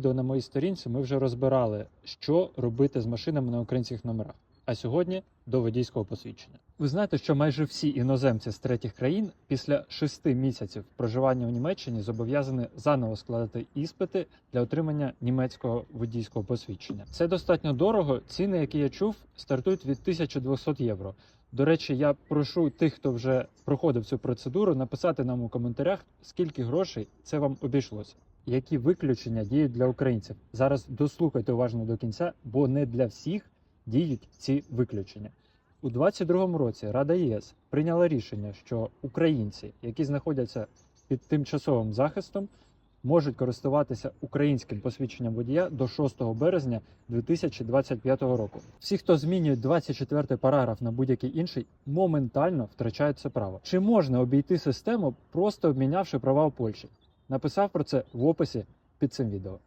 Відео на моїй сторінці ми вже розбирали, що робити з машинами на українських номерах. А сьогодні до водійського посвідчення. Ви знаєте, що майже всі іноземці з третіх країн після шести місяців проживання в Німеччині зобов'язані заново складати іспити для отримання німецького водійського посвідчення. Це достатньо дорого. Ціни, які я чув, стартують від 1200 євро. До речі, я прошу тих, хто вже проходив цю процедуру, написати нам у коментарях, скільки грошей це вам обійшлося. Які виключення діють для українців? Зараз дослухайте уважно до кінця, бо не для всіх діють ці виключення. У 2022 році Рада ЄС прийняла рішення, що українці, які знаходяться під тимчасовим захистом, можуть користуватися українським посвідченням водія до 6 березня 2025 року. Всі, хто змінює 24 параграф на будь-який інший, моментально втрачають це право. Чи можна обійти систему, просто обмінявши права у Польщі? Написав про це в описі під цим відео.